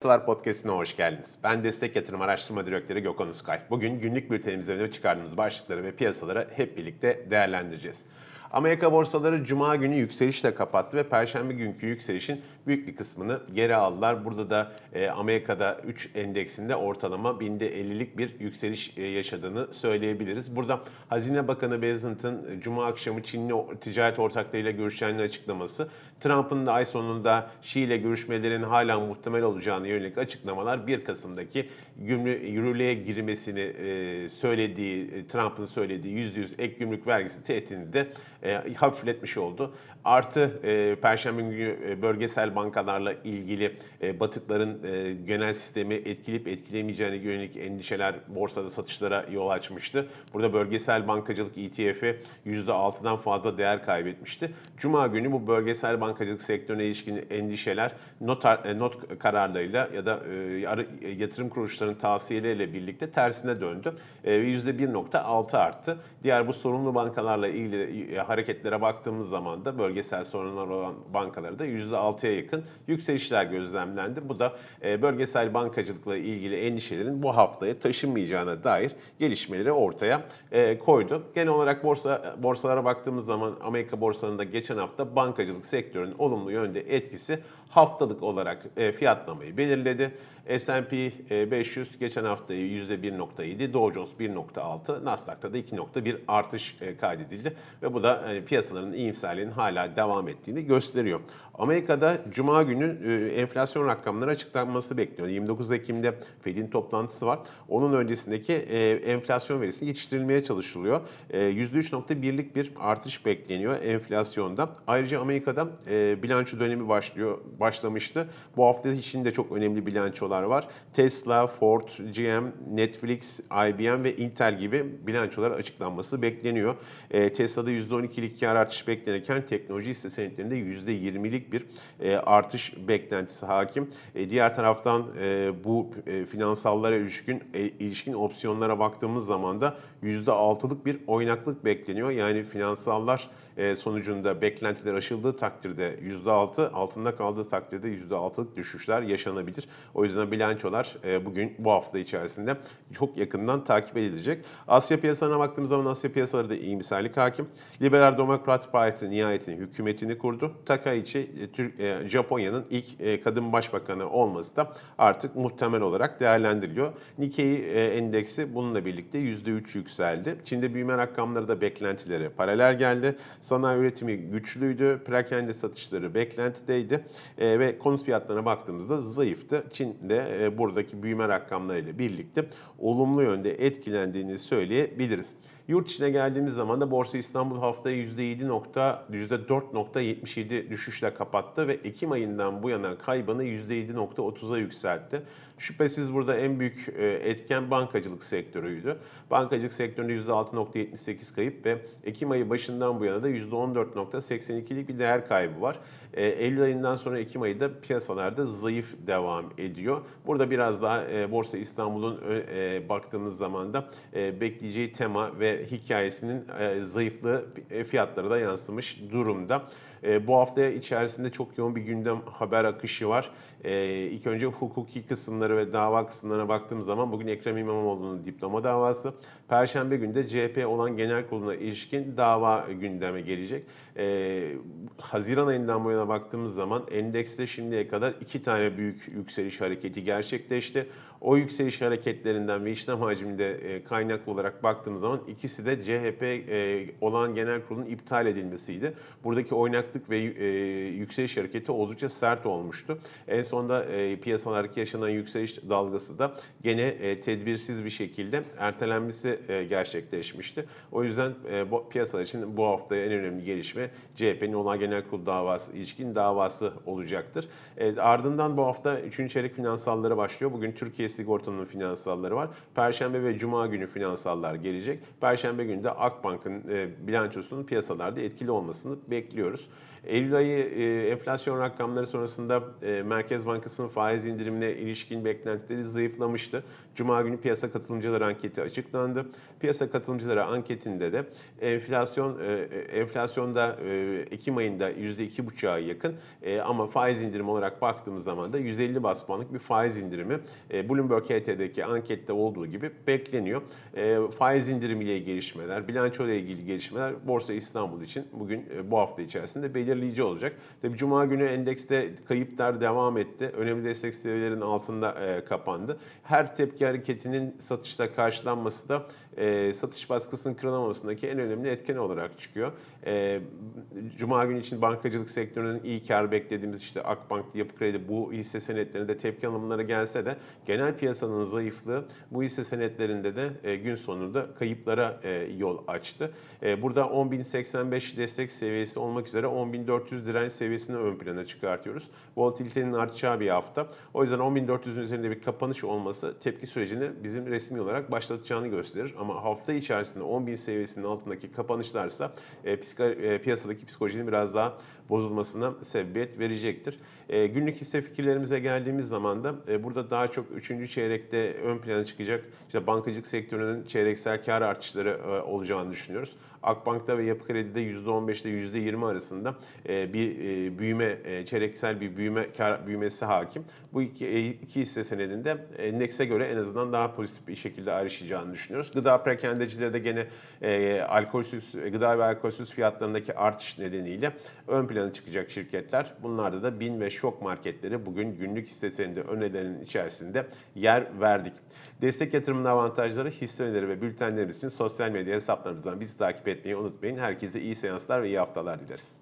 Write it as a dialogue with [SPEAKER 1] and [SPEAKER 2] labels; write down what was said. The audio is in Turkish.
[SPEAKER 1] Piyasalar Podcast'ine hoş geldiniz. Ben Destek Yatırım Araştırma Direktörü Gökhan Uskay. Bugün günlük bültenimizde öne çıkardığımız başlıkları ve piyasaları hep birlikte değerlendireceğiz. Amerika borsaları Cuma günü yükselişle kapattı ve Perşembe günkü yükselişin büyük bir kısmını geri aldılar. Burada da e, Amerika'da 3 endeksinde ortalama binde 50'lik bir yükseliş e, yaşadığını söyleyebiliriz. Burada Hazine Bakanı Bezant'ın e, Cuma akşamı Çinli ticaret ortaklarıyla görüşeceğini açıklaması, Trump'ın da ay sonunda Şii ile görüşmelerin hala muhtemel olacağını yönelik açıklamalar 1 Kasım'daki gümrü, yürürlüğe girmesini e, söylediği, e, Trump'ın söylediği %100 ek gümrük vergisi tehditini de e, hafifletmiş oldu. Artı e, Perşembe günü e, bölgesel bankalarla ilgili e, batıkların e, genel sistemi etkileyip etkilemeyeceğine yönelik endişeler borsada satışlara yol açmıştı. Burada bölgesel bankacılık ETF'i %6'dan fazla değer kaybetmişti. Cuma günü bu bölgesel bankacılık sektörüne ilişkin endişeler not, e, not kararlarıyla ya da e, yatırım kuruluşlarının tavsiyeleriyle birlikte tersine döndü. E, %1.6 arttı. Diğer bu sorumlu bankalarla ilgili e, hareketlere baktığımız zaman da bölgesel sorunlar olan bankaları da %6'ya yakın yükselişler gözlemlendi. Bu da e, bölgesel bankacılıkla ilgili endişelerin bu haftaya taşınmayacağına dair gelişmeleri ortaya e, koydu. Genel olarak borsa borsalara baktığımız zaman Amerika borsalarında geçen hafta bankacılık sektörünün olumlu yönde etkisi haftalık olarak fiyatlamayı belirledi. S&P 500 geçen haftayı %1.7, Dow Jones 1.6, Nasdaq'ta da 2.1 artış kaydedildi ve bu da hani piyasaların iyimserliğinin hala devam ettiğini gösteriyor. Amerika'da Cuma günü e, enflasyon rakamları açıklanması bekleniyor. 29 Ekim'de Fed'in toplantısı var. Onun öncesindeki e, enflasyon verisi yetiştirilmeye çalışılıyor. E, %3.1'lik bir artış bekleniyor enflasyonda. Ayrıca Amerika'da e, bilanço dönemi başlıyor, başlamıştı. Bu hafta içinde çok önemli bilançolar var. Tesla, Ford, GM, Netflix, IBM ve Intel gibi bilançolar açıklanması bekleniyor. E, Tesla'da %12'lik kar artış beklenirken teknoloji hisse senetlerinde %20'lik bir e, artış beklentisi hakim. E, diğer taraftan e, bu e, finansallara ilişkin e, ilişkin opsiyonlara baktığımız zaman da %6'lık bir oynaklık bekleniyor. Yani finansallar e, sonucunda beklentiler aşıldığı takdirde %6, altında kaldığı takdirde %6'lık düşüşler yaşanabilir. O yüzden bilançolar e, bugün bu hafta içerisinde çok yakından takip edilecek. Asya piyasalarına baktığımız zaman Asya piyasaları da iyimserlik hakim. Liberal Demokrat Parti nihayetinde hükümetini kurdu. Takaichi e, Japonya'nın ilk kadın başbakanı olması da artık muhtemel olarak değerlendiriliyor. Nikkei endeksi bununla birlikte %3 yükseldi. Çin'de büyüme rakamları da beklentilere paralel geldi. Sanayi üretimi güçlüydü. Perakende satışları beklentideydi. E, ve konut fiyatlarına baktığımızda zayıftı. Çin'de e, buradaki büyüme rakamlarıyla birlikte olumlu yönde etkilendiğini söyleyebiliriz. Yurt içine geldiğimiz zaman da Borsa İstanbul haftayı %4.77 düşüşle kapattı ve Ekim ayından bu yana kaybını %7.30'a yükseltti. Şüphesiz burada en büyük e, etken bankacılık sektörüydü. Bankacılık sektöründe %6.78 kayıp ve Ekim ayı başından bu yana da %14.82'lik bir değer kaybı var. E, Eylül ayından sonra Ekim ayı da piyasalarda zayıf devam ediyor. Burada biraz daha e, Borsa İstanbul'un baktığımız zaman da bekleyeceği tema ve hikayesinin zayıflığı fiyatlara da yansımış durumda. E, bu hafta içerisinde çok yoğun bir gündem haber akışı var. E, ilk önce hukuki kısımları ve dava kısımlarına baktığım zaman bugün Ekrem İmamoğlu'nun diploma davası. Perşembe günde CHP olan genel kuruluna ilişkin dava gündeme gelecek. E, Haziran ayından bu yana baktığımız zaman endekste şimdiye kadar iki tane büyük yükseliş hareketi gerçekleşti. O yükseliş hareketlerinden ve işlem hacminde e, kaynaklı olarak baktığımız zaman ikisi de CHP e, olan genel kurulun iptal edilmesiydi. Buradaki oynaklık ve e, yükseliş hareketi oldukça sert olmuştu. En sonunda e, piyasalardaki yaşanan yükseliş dalgası da gene e, tedbirsiz bir şekilde ertelenmesi e, gerçekleşmişti. O yüzden e, bu, piyasalar için bu hafta en önemli gelişme CHP'nin olan genel kurul davası, ilişkin davası olacaktır. E, ardından bu hafta 3. çeyrek finansalları başlıyor. Bugün Türkiye Sigorta'nın finansalları var. Perşembe ve Cuma günü finansallar gelecek. Perşembe günü de Akbank'ın e, bilançosunun piyasalarda etkili olmasını bekliyoruz. Eylül ayı e, enflasyon rakamları sonrasında e, Merkez Bankası'nın faiz indirimine ilişkin beklentileri zayıflamıştı. Cuma günü piyasa katılımcıları anketi açıklandı. Piyasa katılımcıları anketinde de enflasyon e, enflasyonda Ekim ayında %2,5'a yakın ama faiz indirimi olarak baktığımız zaman da 150 bas puanlık bir faiz indirimi Bloomberg HT'deki ankette olduğu gibi bekleniyor. Faiz indirimiyle gelişmeler, bilanço ile ilgili gelişmeler Borsa İstanbul için bugün bu hafta içerisinde belirleyici olacak. Tabi Cuma günü endekste kayıplar devam etti. Önemli destek seviyelerinin altında e, kapandı. Her tepki hareketinin satışta karşılanması da e, satış baskısının kırılamamasındaki en önemli etken olarak çıkıyor. E, Cuma günü için bankacılık sektörünün iyi kar beklediğimiz işte Akbank, Yapı Kredi bu hisse senetlerinde tepki alımları gelse de genel piyasanın zayıflığı bu hisse senetlerinde de e, gün sonunda kayıplara e, yol açtı. E, burada 10.085 destek seviyesi olmak üzere 10.400 direnç seviyesini ön plana çıkartıyoruz. Volatilitenin artacağı bir hafta. O yüzden 10.400'ün üzerinde bir kapanış olması tepki sürecini bizim resmi olarak başlatacağını gösterir. Ama hafta içerisinde 10.000 seviyesinin altındaki kapanışlarsa e, psiko, e, piyasadaki psikolojinin biraz daha bozulmasına sebebiyet verecektir. E, günlük hisse fikirlerimize geldiğimiz zaman da e, burada daha çok 3. çeyrekte ön plana çıkacak işte bankacılık sektörünün çeyreksel kar artışları olacağını düşünüyoruz. Akbank'ta ve Yapı Kredi'de %15 ile %20 arasında e, bir e, büyüme, e, çeyreksel bir büyüme kar büyümesi hakim. Bu iki, iki hisse senedinde endekse göre en azından daha pozitif bir şekilde ayrışacağını düşünüyoruz. Gıda perakendecileri de gene alkolsüz, gıda ve alkolsüz fiyatlarındaki artış nedeniyle ön plana çıkacak şirketler. Bunlarda da BİM ve şok marketleri bugün günlük hisse senedi önerilerinin içerisinde yer verdik. Destek yatırımının avantajları hisseleri ve bültenlerimiz için sosyal medya hesaplarımızdan bizi takip etmeyi unutmayın. Herkese iyi seanslar ve iyi haftalar dileriz.